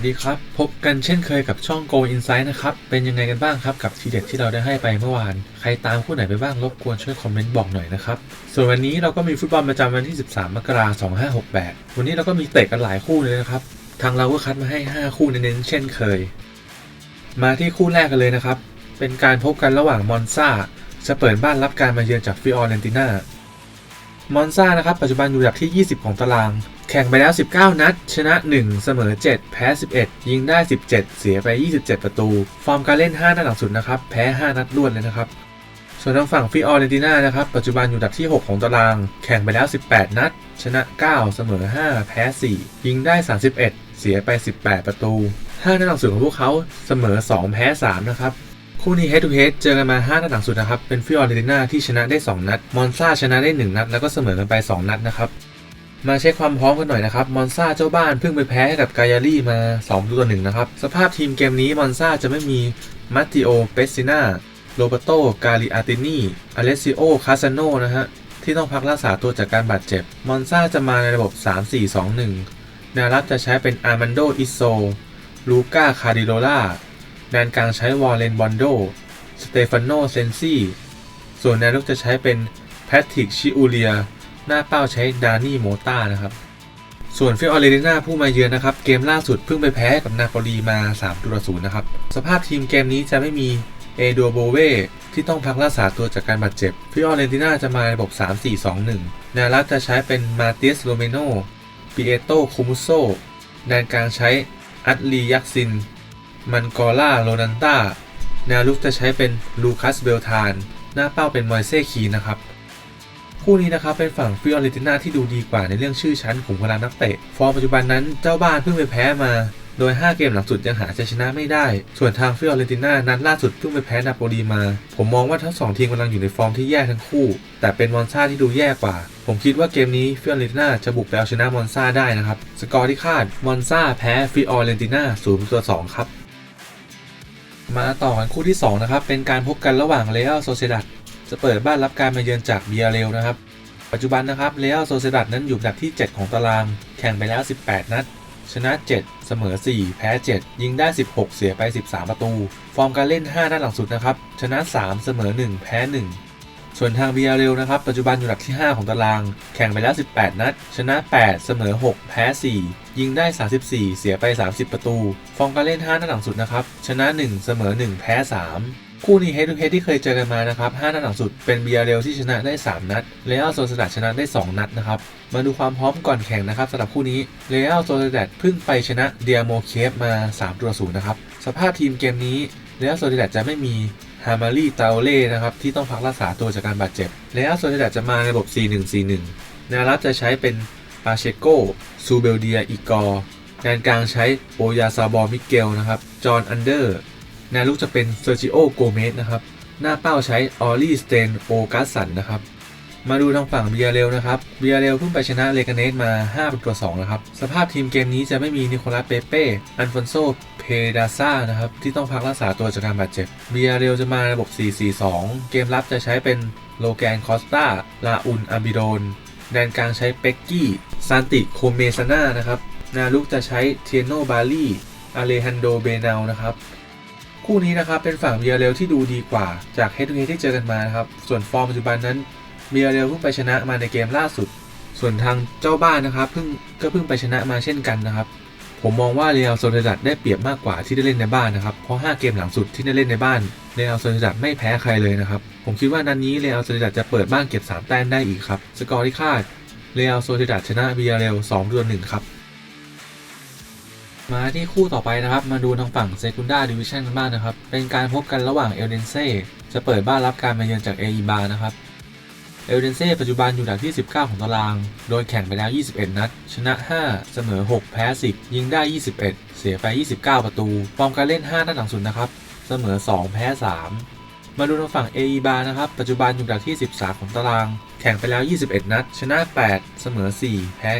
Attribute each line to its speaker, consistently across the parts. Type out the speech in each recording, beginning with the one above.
Speaker 1: วัสดีครับ พบกันเช่นเคยกับช่อง Go Insight นะครับ เป็นยังไงกันบ้างครับกับทีเด็ดที่เราได้ให้ไปเมื่อวาน ใครตามคู่ไหนไปบ้างรบกวนช่วยคอมเมนต์บอกหน่อยนะครับ ส่วนวันนี้เราก็มีฟุตบอลประจำวันที่ 13 มกราคม 2568 วันนี้เราก็มีเตะกันหลายคู่เลยนะครับ ทางเราก็คัดมาให้ 5 คู่เน้นๆเช่นเคย มาที่คู่แรกกันเลยนะครับ เป็นการพบกันระหว่างมอนซาจะเปิดบ้านรับการมาเยือนจากฟิออเรนติน่ามอนซานะครับปัจจุบันอยู่อันดับที่ 20 ของตาราง แข่งไปแล้ว 19 นัด ชนะ 1 เสมอ 7 แพ้ 11 ยิงได้ 17 เสียไป 27 ประตู ฟอร์มการเล่น 5 นัดหลังสุดนะครับ แพ้ 5 นัดรวดเลยนะครับ ส่วนทางฝั่งฟิออเรนติน่านะครับ ปัจจุบันอยู่อันดับที่ 6 ของตาราง แข่งไปแล้ว 18 นัด ชนะ 9 เสมอ 5 แพ้ 4 ยิงได้ 31 เสียไป 18 ประตู 5 นัดหลังสุดของพวกเขาเสมอ 2 แพ้ 3 นะครับคู่นี้ head to head เจอกันมา 5 นัดหลังสุดนะครับ เป็นฟิออเรนติน่าที่ชนะได้ 2 นัด มอนซาชนะได้ 1 นัด แล้วก็เสมอกันไป 2 นัดนะครับ มาเช็คความพร้อมกันหน่อยนะครับ มอนซาเจ้าบ้านเพิ่งไปแพ้ให้กับกายารี่มา2ตัวหนึ่งนะครับ สภาพทีมเกมนี้มอนซาจะไม่มีมัตติโอ เปซิน่า โรเบโต กาลิอาตินีอเลซิโอ คาซาโนนะฮะ ที่ต้องพักรักษาตัวจากการบาดเจ็บ มอนซาจะมาในระบบ 3-4-2-1แนวรับจะใช้เป็นอาร์มันโด อิโซ ลูก้า คาร์ดิโลล่าแดนกลางใช้วอลเลนบอนโด สเตฟานโน เซนซี่ ส่วนแนวรุกจะใช้เป็นแพทริก ชิอูเลีย หน้าเป้าใช้ดานี่โมต้านะครับ ส่วนฟิออเรติน่าผู้มาเยือนนะครับ เกมล่าสุดเพิ่งไปแพ้กับนาโปลีมา3ตัวศูนย์นะครับ สภาพทีมเกมนี้จะไม่มีเอโดโบเวที่ต้องพักรักษาตัวจากการบาดเจ็บ ฟิออเรนติน่าจะมาในระบบ 3-4-2-1แนวรับจะใช้เป็นมาตียสโรเมโนปิเอโตคูมุโซแดนกลางใช้อัตลียักซิน มันกอล่าโรนันตาแนวลุกจะใช้เป็นลูคัสเบลทาน หน้าเป้าเป็นมอยเซ่คีนะครับ คู่นี้นะครับเป็นฝั่งฟิออเรติน่าที่ดูดีกว่าในเรื่องชื่อชั้นขุมพลังนักเตะ ฟอร์มปัจจุบันนั้นเจ้าบ้านเพิ่งไปแพ้มาโดย 5 เกมหลังสุดยังหาชัยชนะไม่ได้ ส่วนทางฟิออเรติน่านัดล่าสุดเพิ่งไปแพ้นาโปลีมา ผมมองว่าทั้งสองทีมกำลังอยู่ในฟอร์มที่แย่ทั้งคู่ แต่เป็นมอนซาที่ดูแย่กว่า ผมคิดว่าเกมนี้ฟิออเรติน่าจะบุกไปเอาชนะมอนซาได้นะครับ สกอร์ที่คาด มอนซาแพ้ฟิออเรติน่า0ต่อ2ครับ มาต่อกันคู่ที่ 2 นะครับ เป็นการพบกันระหว่างเรอัลโซเซดัด จะเปิดบ้านรับการมาเยือนจากเบียเรลนะครับ ปัจจุบันนะครับเรอัลโซเซดัดนั้นอยู่อันดับที่ 7 ของตาราง แข่งไปแล้ว 18 นัด ชนะ 7 เสมอ 4 แพ้ 7 ยิงได้ 16 เสียไป 13 ประตู ฟอร์มการเล่น 5 นัดหลังสุดนะครับ ชนะ 3 เสมอ 1 แพ้ 1 ส่วนทางเบียเรลนะครับ ปัจจุบันอยู่อันดับที่ 5 ของตาราง แข่งไปแล้ว 18 นัด ชนะ 8 เสมอ 6 แพ้ 4ยิงได้ 34 เสียไป 30 ประตู ฟอร์มการเล่น 5 นัดหลังสุดนะครับ ชนะ 1 เสมอ 1 แพ้ 3 คู่นี้เฮดทูเฮดที่เคยเจอกันมานะครับ5นัดหลังสุดเป็นเบียเรลที่ชนะได้ 3 นัดเรอัลโซเซดัดชนะได้ 2 นัดนะครับ มาดูความพร้อมก่อนแข่งนะครับสำหรับคู่นี้เรอัลโซเซดัดเพิ่งไปชนะเดียโมเคฟมา3ตัวศูนย์นะครับ สภาพทีมเกมนี้เรอัลโซเซดัดจะไม่มีฮามารีตาโอเล่นะครับที่ต้องพักรักษาตัวจากการบาดเจ็บเรอัลโซเซดัดจะมาในระบบ 4-1-4-1แนวรับจะใช้เป็นปาเชโกซูเบลเดียอีกอร์แดนกลางใช้โอยาซาบอมิเกลนะครับจอห์นอันเดอร์ แนวลุกจะเป็นเซอร์จิโอโกเมสนะครับ หน้าเป้าใช้ออลลี่สเตนโอกัสสันนะครับ มาดูทางฝั่งเบียเรลนะครับเบียเรลเพิ่งไปชนะเลกาเนสมา 5ป็นตัว2นะครับ สภาพทีมเกมนี้จะไม่มีนิโคลัสเปเป้ อันฟอนโซ เพดาซ่านะครับ ที่ต้องพักรักษาตัวจากการบาดเจ็บเบียเรลจะมาในระบบ 4-4-2 เกมรับจะใช้เป็นโลแกนคอสตาลาอุนอาบิโดนแดนกลางใช้เป็กกี้ซานติโคเมซาน่านะครับนาลุกจะใช้เทียโนบาลีอเลฮันโดเบนาลนะครับ คู่นี้นะครับเป็นฝั่งเบียเรลที่ดูดีกว่าจากเฮดทูเฮดที่เจอกันมานะครับ ส่วนฟอร์มปัจจุบันนั้นเบียเรลเพิ่งไปชนะมาในเกมล่าสุด ส่วนทางเจ้าบ้านนะครับเพิ่งก็เพิ่งไปชนะมาเช่นกันนะครับ ผมมองว่าเรอัลโซเ d ดัดได้เปรียบมากกว่าที่ได้เล่นในบ้านนะครับ เพราะ 5 เกมหลังสุดที่ได้เล่นในบ้านเรอัลโซเ d ดัดไม่แพ้ใครเลยนะครับ ผมคิดว่านันนี้เรอัลโซเ d ดัดจะเปิดบ้านเก็บ 3 แต้มได้อีกครับ สกอร์ที่คาดเรอัลโซเ d ดัดชนะเบียเรล2ต่อ1ครับ มาที่คู่ต่อไปนะครับ มาดูทางฝั่ง Secunda Division กันบ้างนะครับ เป็นการพบกันระหว่างเอลเดนเซ่จะเปิดบ้านรับการมาเยือนจากเอ b บานะครับ เอลเดนเซ่ปัจจุบันอยู่อันดับที่ 19 ของตาราง โดยแข่งไปแล้ว 21 นัด ชนะ 5 เสมอ 6 แพ้ 10 ยิงได้ 21 เสียไป 29 ประตู ฟอร์มการเล่น 5 นัดหลังสุดนะครับ เสมอ 2 แพ้ 3 มาดูทางฝั่ง a อ b a นะครับ ปัจจุบันอยู่อันดับที่ 13 ของตาราง แข่งไปแล้ว 21 นัด ชนะ 8 เสมอ 4 แพ้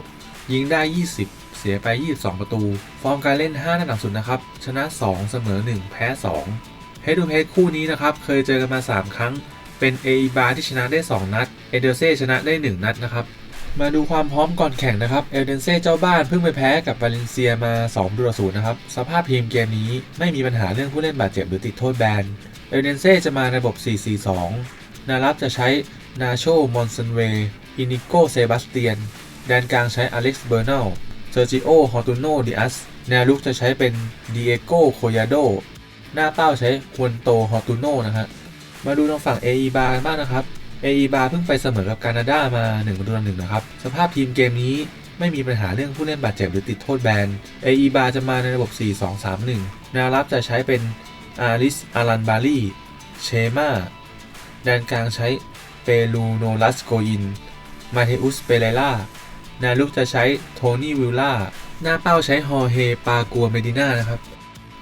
Speaker 1: 9 ยิงได้ 20 สียไป 22 ประตู ฟอร์มการเล่น 5 นัดหลังสุดนะครับ ชนะ 2 เสมอ 1 แพ้ 2 เฮดูเฮดคู่นี้นะครับ เคยเจอกันมา 3 ครั้ง เป็นเอ b a ที่ชนะได้ 2 นัด เอเดเซ่ชนะได้ 1 นัดนะครับ มาดูความพร้อมก่อนแข่งนะครับ เอลเดนเซ่เจ้าบ้านเพิ่งไปแพ้กับวาเลนเซียมา2ประตูนะครับ สภาพทีมเกมนี้ไม่มีปัญหาเรื่องผู้เล่นบาดเจ็บหรือติดโทษแบน เอลเดนเซ่จะมาในระบบ 4-4-2 นารับจะใช้นาโชมอนซันเวอินิโกเซบาสเตียน แดนกลางใช้อเล็กซ์เบอร์นัล เซอร์จิโอ ฮอตูโน ดิอัส แนวลุกจะใช้เป็นดิเอโกโคยาโด หน้าเป้าใช้ควนโต ฮอตูโนนะฮะ มาดูทางฝั่ง AE บาร์บ้างนะครับ AE บาร์เพิ่งไปเสมอกับกานาดามา1ประตูต่อหนึ่งนะครับ สภาพทีมเกมนี้ไม่มีปัญหาเรื่องผู้เล่นบาดเจ็บหรือติดโทษแบน AE บาร์จะมาในระบบ 4-2-3-1 แนวรับจะใช้เป็นอาริส อารันบาลีเชมาแดนกลางใช้เปรูโนลัสโกอิน มาเทอุส เปเรล่า นวลุกจะใช้โทนี่วิลล่าหน้าเป้าใช้ฮอเฮปากัวเมดิน่านะครับ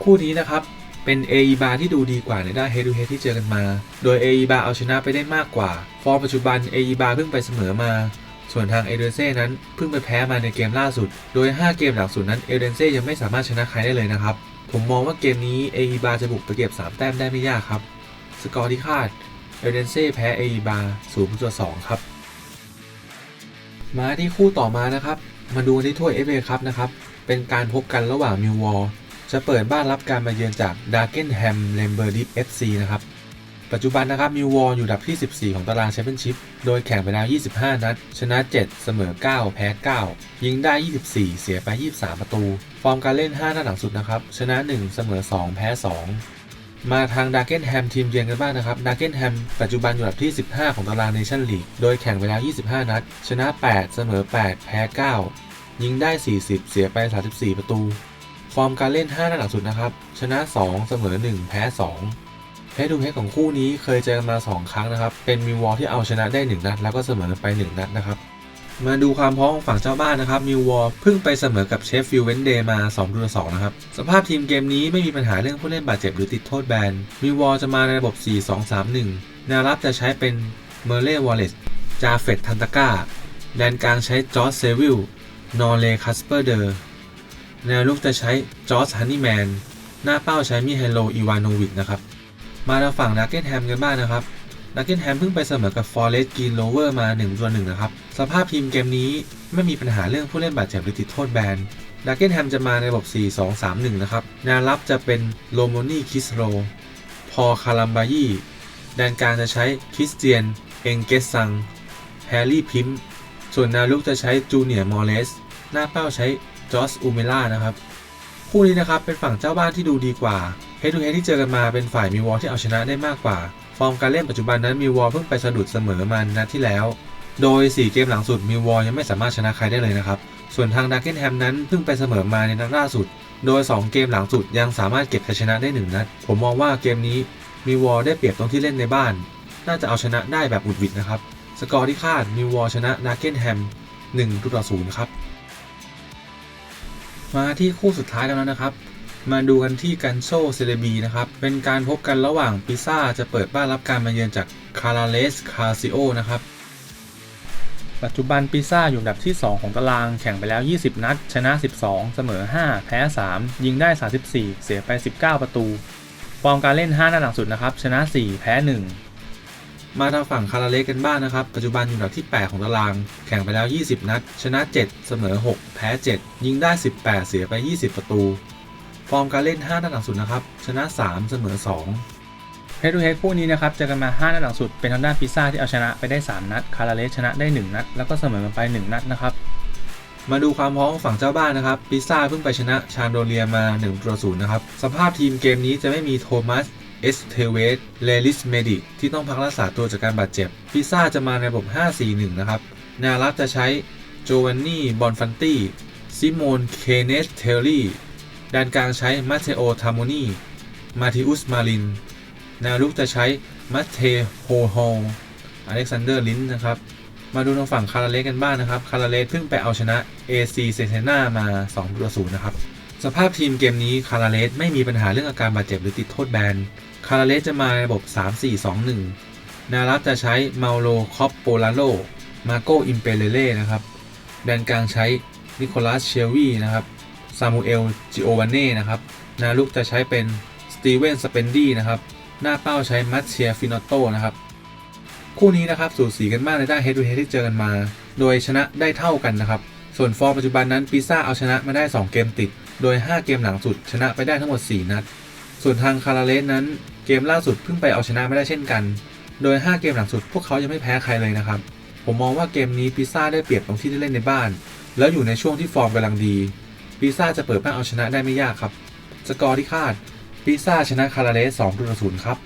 Speaker 1: คู่นี้นะครับเป็น a e bar ที่ดูดีกว่าในด้าน head to head ที่เจอกันมา โดย a e bar เอาชนะไปได้มากกว่า ฟอร์มปัจจุบัน a e bar เพิ่งไปเสมอมา ส่วนทางเอเดนเซ่นั้นเพิ่งไปแพ้มาในเกมล่าสุด โดย 5 เกมหลังสุดนั้นเอเดนเซ่ยังไม่สามารถชนะใครได้เลยนะครับ ผมมองว่าเกมนี้ a e bar จะบุกไปเก็บ 3 แต้มได้ไม่ยากครับ สกอร์ที่คาดเอเดนเซ่แพ้ a e bar 0ประตูต่อ2ครับ มาที่คู่ต่อมานะครับ มาดูที่ถ้วย FA ครับนะครับ เป็นการพบกันระหว่างมิววอลจะเปิดบ้านรับการมาเยือนจากดาร์เกนแฮมเลมเบอร์ดิฟ FC นะครับ ปัจจุบันนะครับมิววอลอยู่ดับที่ 14 ของตารางแชมเปี้ยนชิพ โดยแข่งไปแล้ว 25 นัด ชนะ 7 เสมอ 9 แพ้ 9 ยิงได้ 24 เสียไป 23 ประตู ฟอร์มการเล่น 5 นัดหลังสุดนะครับ ชนะ 1 เสมอ 2 แพ้ 2 มาทางดาร์เกนแฮมทีมเยือนกันบ้างนะครับดาร์เกนแฮมปัจจุบันอยู่อันดับที่ 15 ของตารางเนชั่นลีก โดยแข่งไปแล้ว 25 นัด ชนะ 8 เสมอ 8 แพ้ 9 ยิงได้ 40 เสียไป 34 ประตู ฟอร์มการเล่น 5 นัดหลังสุดนะครับ ชนะ 2 เสมอ 1 แพ้ 2เพชรดูเพชรของคู่นี้เคยเจอกันมา 2 ครั้งนะครับ เป็นมิววอลที่เอาชนะได้ 1 นัด แล้วก็เสมอไป 1 นัดนะครับ มาดูความพร้อมของฝั่งเจ้าบ้านนะครับมิววอลเพิ่งไปเสมอกับเชฟฟิลด์เวนเดย์มา2ต่อ2นะครับ สภาพทีมเกมนี้ไม่มีปัญหาเรื่องผู้เล่นบาดเจ็บหรือติดโทษแบนมิววอลจะมาในระบบ 4-2-3-1แนวรับจะใช้เป็นเมเล่วอลเลสจาเฟตทันตาก้าแดนกลางใช้จอร์จเซวิลนอร์เลคัสเปอร์เดอร์แนวลุกจะใช้จอร์จฮันนี่แมนหน้าเป้าใช้มิเฮโลอีวานโนวิชนะครับ มาทางฝั่งดักเก็ตแฮมกันบ้างนะครับ ดักเก็ตแฮมเพิ่งไปเสมอกับฟอร์เรสต์กรีนโรเวอร์มา1ตัวหนึ่งนะครับ สภาพทีมเกมนี้ไม่มีปัญหาเรื่องผู้เล่นบาดเจ็บหรือติดโทษแบนดักเก็ตแฮมจะมาในระบบ 4-2-3-1 นะครับแนวรับจะเป็นโลโมนี่คิสโร พอคาลัมบายีแดนกลางจะใช้คริสเตียน เองเกสซัง แฮร์รี่พิมส่วนแนวลุกจะใช้จูเนียร์มอร์เลส หน้าเป้าใช้จอสอูเมล่านะครับ คู่นี้นะครับเป็นฝั่งเจ้าบ้านที่ดูดีกว่า เฮดทูเฮดที่เจอกันมาเป็นฝ่ายมีวอลที่เอาชนะได้มากกว่า ฟอร์มการเล่นปัจจุบันนั้นมีวอลเพิ่งไปสะดุดเสมอมานัดที่แล้ว โดย 4 เกมหลังสุดมิววอลยังไม่สามารถชนะใครได้เลยนะครับ ส่วนทางดักเก็ตแฮมนั้นเพิ่งไปเสมอมาในนัดล่าสุด โดย 2 เกมหลังสุดยังสามารถเก็บชัยชนะได้1นัด ผมมองว่าเกมนี้มิววอลได้เปรียบตรงที่เล่นในบ้าน น่าจะเอาชนะได้แบบอุดวิดนะครับ สกอร์ที่คาดมิววอลชนะดักเก็ตแฮม1ต่อ0ครับ มาที่คู่สุดท้ายกันแล้วนะครับ มาดูกันที่กันโชเซเลบีนะครับ เป็นการพบกันระหว่างปิซ่าจะเปิดบ้านรับการมาเยือนจากคาราเลสคาซิโอนะครับ ปัจจุบันปิซ่าอยู่อันดับที่ 2 ของตารางแข่งไปแล้ว 20 นัด ชนะ 12 เสมอ 5 แพ้ 3 ยิงได้ 34 เสียไป 19 ประตู ฟอร์มการเล่น 5 นัดหลังสุดนะครับ ชนะ 4 แพ้ 1 มาทางฝั่งคาราเลสกันบ้างนะครับ ปัจจุบันอยู่อันดับที่ 8 ของตาราง แข่งไปแล้ว 20 นัด ชนะ 7 เสมอ 6 แพ้ 7 ยิงได้ 18 เสียไป 20 ประตู ฟอร์มการเล่น 5 นัดหลังสุดนะครับ ชนะ 3 เสมอ 2เฮดทูเฮดคู่นี้นะครับเจอกันมา 5 นัดหลังสุด เป็นทางด้านพิซซ่าที่เอาชนะไปได้ 3 นัด คาราเลสชนะได้ 1 นัด แล้วก็เสมอกันไป 1 นัดนะครับ มาดูความพร้อมของฝั่งเจ้าบ้านนะครับ พิซซ่าเพิ่งไปชนะชานโดเรียมา1ต่อ0นะครับ สภาพทีมเกมนี้จะไม่มีโทมัสเอสเทเวสเลลิสเมดิที่ต้องพักรักษาตัวจากการบาดเจ็บ พิซซ่าจะมาในระบบ 5-4-1 นะครับนวรับจะใช้โจวันนี่ บอนฟันตี้ ซิโมน เคเนส เทลลี่ แดนกลางใช้มาเทโอ ทามโมนี มาทิอุส มาลิน แนวลุกจะใช้มัตเทโฮโฮอเล็กซานเดอร์ลินนะครับ มาดูทางฝั่งคาราเลสกันบ้างนะครับ คาราเลสเพิ่งไปเอาชนะ AC เซเทนามา2ต่อ0นะครับ สภาพทีมเกมนี้คาราเลสไม่มีปัญหาเรื่องอาการบาดเจ็บหรือติดโทษแบน คาราเลสจะมาในระบบ 3-4-2-1 นารับจะใช้เมาโลคอปโปลาโล มาโกอิมเปเรเล่นะครับ แดนกลางใช้นิโคลัสเชลวีนะครับ ซามูเอลจิโอวานเน่นะครับนาลุกจะใช้เป็นสตีเวนสเปนดี้นะครับหน้าเป้าใช้มัตเชียฟินอโตนะครับคู่นี้นะครับสูสีกันมากในด้าน head to head ที่เจอกันมา โดยชนะได้เท่ากันนะครับ ส่วนฟอร์มปัจจุบันนั้นปีซ่าเอาชนะมาได้ 2 เกมติด โดย 5 เกมหลังสุดชนะไปได้ทั้งหมด 4 นัด ส่วนทางคาราเลสนั้นเกมล่าสุดเพิ่งไปเอาชนะไม่ได้เช่นกัน โดย 5 เกมหลังสุดพวกเขายังไม่แพ้ใครเลยนะครับ ผมมองว่าเกมนี้พิซซ่าได้เปรียบตรงที่ได้เล่นในบ้าน แล้วอยู่ในช่วงที่ฟอร์มกำลังดี พิซ่าจะเปิดบ้านเอาชนะได้ไม่ยากครับ สกอร์ที่คาดพิซ่าชนะคาราเลส2ต่อ0ครับ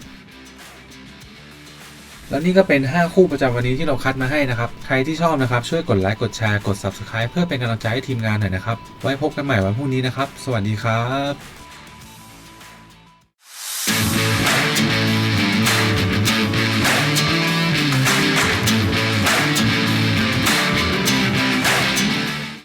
Speaker 1: แล้วนี่ก็เป็น 5 คู่ประจำวันนี้ที่เราคัดมาให้นะครับ ใครที่ชอบนะครับ ช่วยกดไลค์ กดแชร์ กด Subscribe เพื่อเป็นกำลังใจให้ทีมงานหน่อยนะครับ ไว้พบกันใหม่วันพรุ่งนี้นะครับ สวัสดีครับ